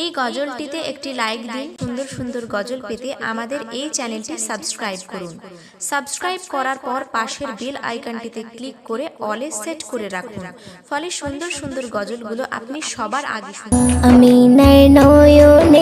এই গজলটিতে একটি লাইক দিন। সুন্দর সুন্দর গজল পেতে আমাদের এই চ্যানেলটি সাবস্ক্রাইব করুন। সাবস্ক্রাইব করার পর পাশের বেল আইকনটিতে ক্লিক করে অলে সেট করে রাখুন। ফলে সুন্দর সুন্দর গজলগুলো আপনি সবার আগে শুনুন। আমিনার নয়নে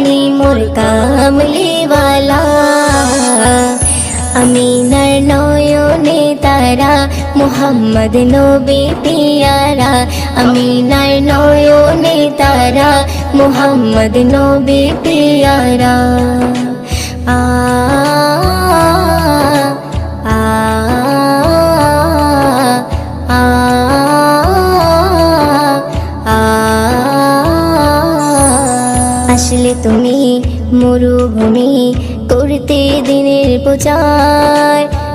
মোহাম্মদ নবী পিয়ারা, আমিনার নয়নে তারা, মোহাম্মদ নবী পিয়ারা। আ আসলে তুমি মরুভূমি করতে দিনের প্রচার।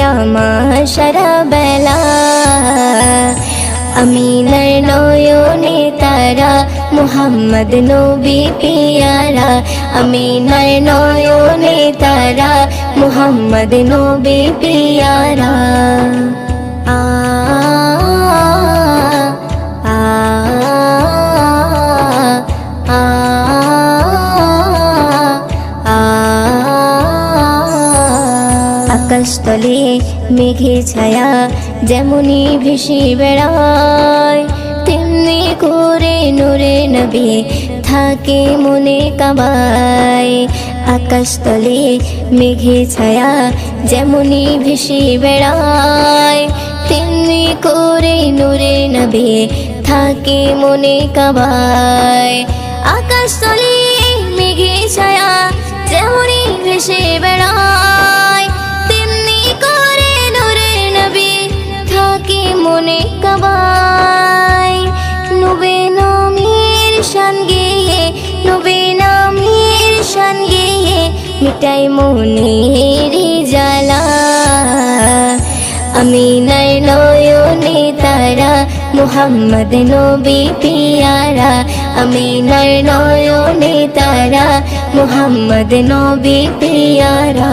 আমার সারা বেলা আমি নয়নে তারা, মোহাম্মদ নবী পিয়ারা। আমি নয়নে তারা, মোহাম্মদ নবী পিয়ারা। আ আকাশ তলে মেঘে ছায়া যেমনই ভেসে বেড়ায়, তেমনি করে নূরে নবী থাকে মনে কাবায়। আকাশ তলে মেঘে ছায়া যেমনই ভেসে বেড়ায়, তেমনি করে নূরে নবী থাকে মনে কাবায়। আকাশ তলে মেঘে ছায়া যেমনই ভেসে বেড়ায় মিটাই মনের জ্বালা। আমি নাই নয়নে তারা, মোহাম্মদ নবী পিয়ারা। আমি নাই নয়নে তারা, মোহাম্মদ নবী পিয়ারা।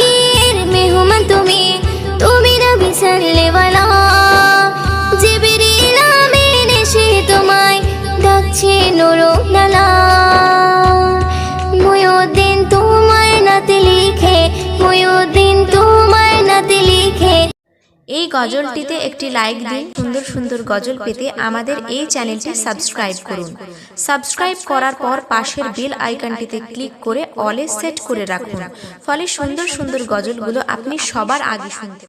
এই গজলটিতে একটি লাইক দিন। সুন্দর সুন্দর গজল পেতে আমাদের এই চ্যানেলটি সাবস্ক্রাইব করুন। সাবস্ক্রাইব করার পর পাশের বেল আইকনটিতে ক্লিক করে অলে সেট করে রাখুন। ফলে সুন্দর সুন্দর গজলগুলো আপনি সবার আগে শুনতে